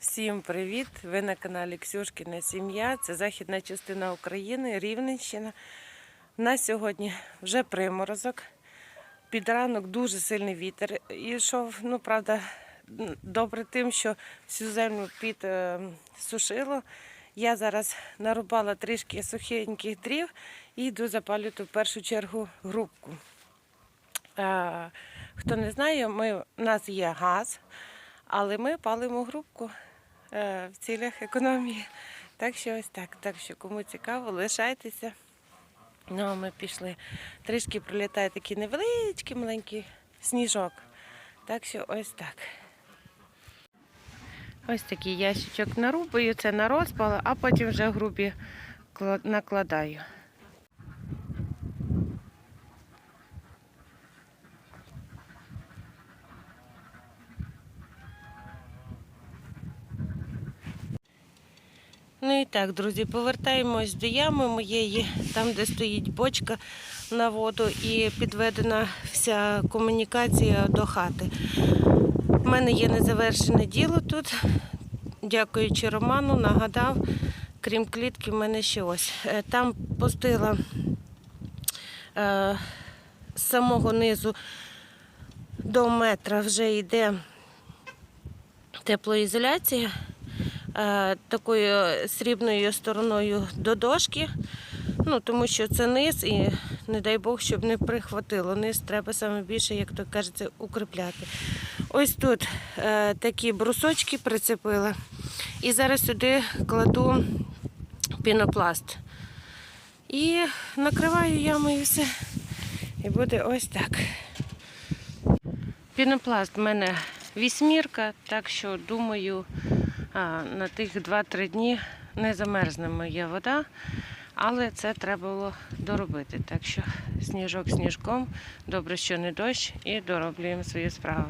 Всім привіт! Ви на каналі Ксюшкіна Сім'я. Це західна частина України, Рівненщина. У нас сьогодні вже приморозок. Під ранок дуже сильний вітер йшов. Ну, правда, добре тим, що всю землю під е, сушило. Я зараз нарубала трішки сухеньких дрів і йду запалювати в першу чергу грубку. Е, Хто не знає, ми, у нас є газ, але ми палимо грубку в цілях економії. Так що ось так. Так що кому цікаво, лишайтеся. Ну, а ми пішли. Трішки пролітає такий невеличкий маленький сніжок. Так що ось так. Ось такий ящичок нарубаю, це на розпал, а потім вже грубі накладаю. Так, друзі, повертаємось до ями моєї, там, де стоїть бочка на воду і підведена вся комунікація до хати. У мене є незавершене діло тут. Дякуючи Роману, нагадав, крім клітки, в мене ще ось. Е, Там пустила е, з самого низу до метра вже йде теплоізоляція такою срібною стороною до дошки, ну, тому що це низ і не дай Бог, щоб не прихватило. Низ треба саме більше, як то кажеться, укріпляти. Ось тут е, такі брусочки прицепила. І зараз сюди кладу пінопласт. І накриваю яму і все. І буде ось так. Пінопласт в мене вісьмірка, так що думаю, на тих 2-3 дні не замерзне моя вода, але це треба було доробити. Так що сніжок сніжком, добре, що не дощ, і дороблюємо свою справу.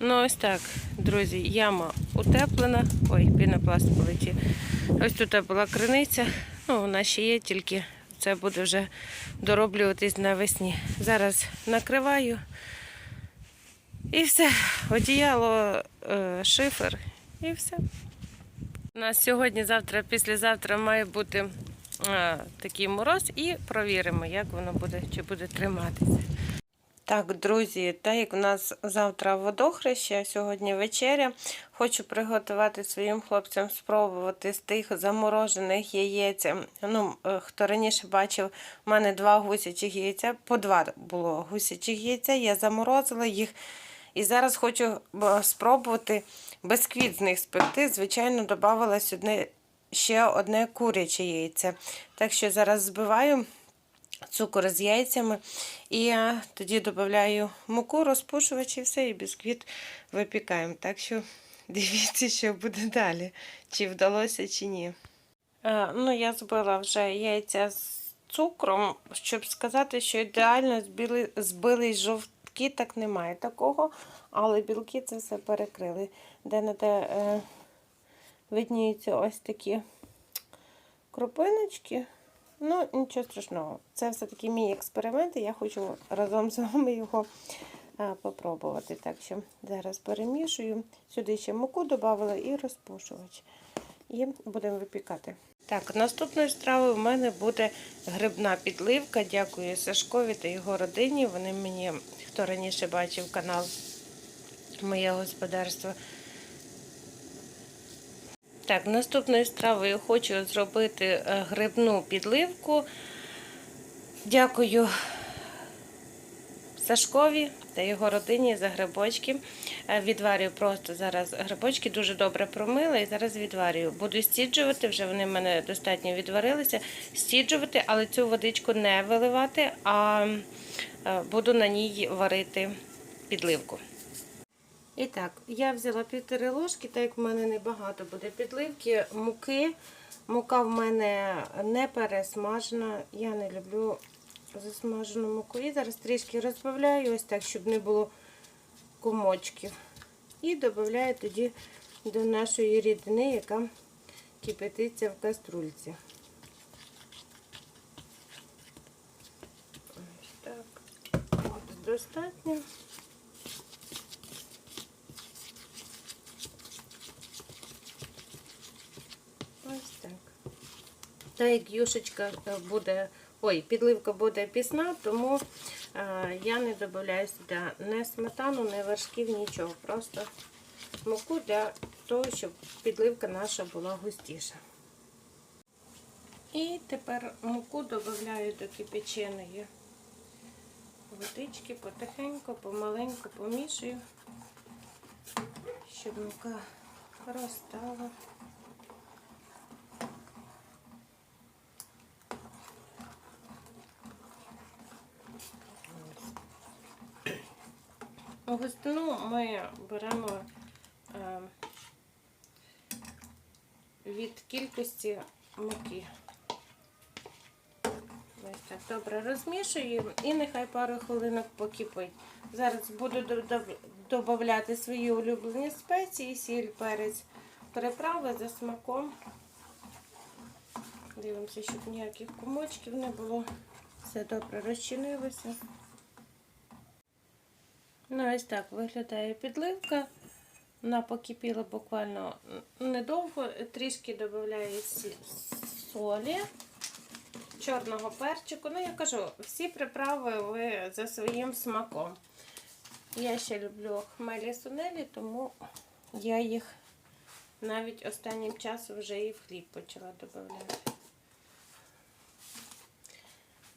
Ну ось так, друзі, яма утеплена. Ой, пінопласт полетів. Ось тут була криниця. Ну, вона ще є, тільки це буде вже дороблюватись навесні. Зараз накриваю. І все. Одіяло, е, шифер і все. У нас сьогодні, завтра, післязавтра має бути е, такий мороз і провіримо, як воно буде, чи буде триматися. Так, друзі, так як у нас завтра водохреща, сьогодні вечеря, хочу приготувати своїм хлопцям спробувати з тих заморожених яєць. Ну, е, хто раніше бачив, у мене два гусячих яйця, по два було гусячих яйця, я заморозила їх. І зараз хочу е, спробувати бисквіт з них спекти. Звичайно, додавала сюди ще одне куряче яйце. Так що зараз збиваю цукор з яйцями. І я тоді додаю муку, розпушувач і все, і бісквіт випікаємо. Так що дивіться, що буде далі, чи вдалося, чи ні. Е, ну, я збила вже яйця з цукром, щоб сказати, що ідеально збили, збились жовтки, так немає такого, але білки це все перекрили. Де на де е, видніються ось такі кропиночки. Ну, нічого страшного. Це все-таки мій експеримент, і я хочу разом з вами його а, попробувати. Так що зараз перемішую. Сюди ще муку додала і розпушувач. І будемо випікати. Так, наступною стравою в мене буде грибна підливка. Дякую Сашкові та його родині. Вони мені, хто раніше бачив канал Моє господарство. Так, наступною стравою хочу зробити е, грибну підливку. Дякую Сашкові та його родині за грибочки. Е, Відварюю просто зараз грибочки, дуже добре промила і зараз відварюю. Буду стіджувати, вже вони в мене достатньо відварилися. Стіджувати, але цю водичку не виливати, а е, буду на ній варити підливку. І так, я взяла півтори ложки, так як в мене небагато буде підливки, муки. Мука в мене не пересмажена. Я не люблю засмаженому колі. Зараз трішки розбавляю, ось так, щоб не було комочків. І додаю тоді до нашої рідини, яка кипятиться в каструльці. Ось так, Ось достатньо. Ось так. Та як юшечка е, буде ой, підливка буде пісна, тому е, я не додаю сюди не сметану, не вершків, нічого. Просто муку для того, щоб підливка наша була густіша. І тепер муку додаю до кипяченої водички, потихеньку, помаленьку помішую, щоб мука розстала. Густину ми беремо е, від кількості муки. Ось так добре розмішуємо і нехай пару хвилинок покипить. Зараз буду додати свої улюблені спеції, сіль, перець, приправи за смаком. Дивимося, щоб ніяких комочків не було. Все добре розчинилося. Ну, ось так виглядає підливка. Вона покипіла буквально недовго, трішки додаю солі, чорного перчику. Ну, я кажу, всі приправи ви за своїм смаком. Я ще люблю хмелі сунелі, тому я їх навіть останнім часом вже і в хліб почала додавати.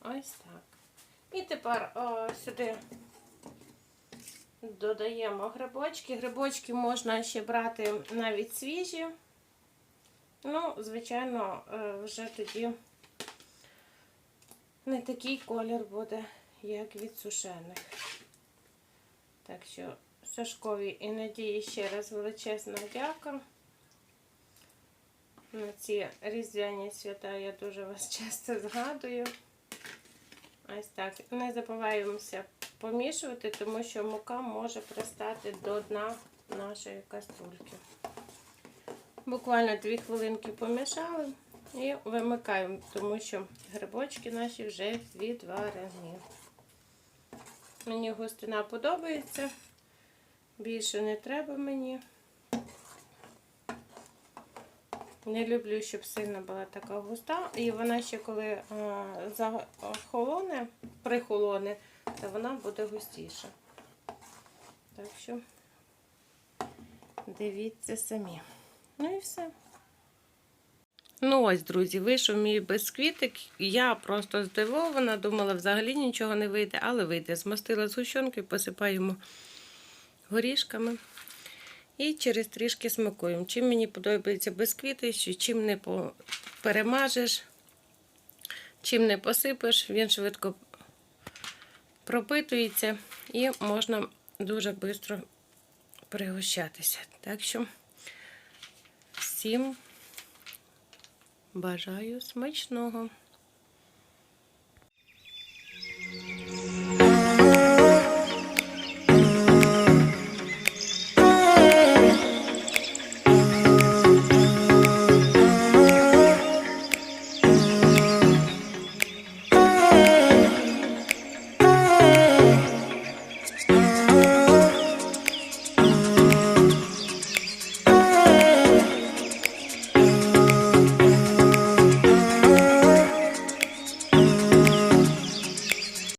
Ось так. І тепер о, сюди додаємо грибочки. Грибочки можна ще брати навіть свіжі. Ну, звичайно, е, вже тоді не такий колір буде, як від сушених. Так що, Сашкові і Надії ще раз величезна дяка. На ці різдвяні свята я дуже вас часто згадую. Ось так. Не забуваємося помішувати, тому що мука може пристати до дна нашої каструльки. Буквально 2 хвилинки помішали і вимикаємо, тому що грибочки наші вже відварені. Мені густина подобається, більше не треба мені. Не люблю, щоб сильно була така густа. І вона ще коли захолоне, прихолоне, то вона буде густіша. Так що дивіться самі. Ну і все. Ну ось, друзі, вийшов мій безквітик. Я просто здивована, думала, взагалі нічого не вийде, але вийде. Змастила згущенкою, посипаємо горішками. І через трішки смакуємо. Чим мені подобається безквіти, що чим не перемажеш, чим не посипеш, він швидко пропитується і можна дуже швидко пригощатися. Так що всім бажаю смачного.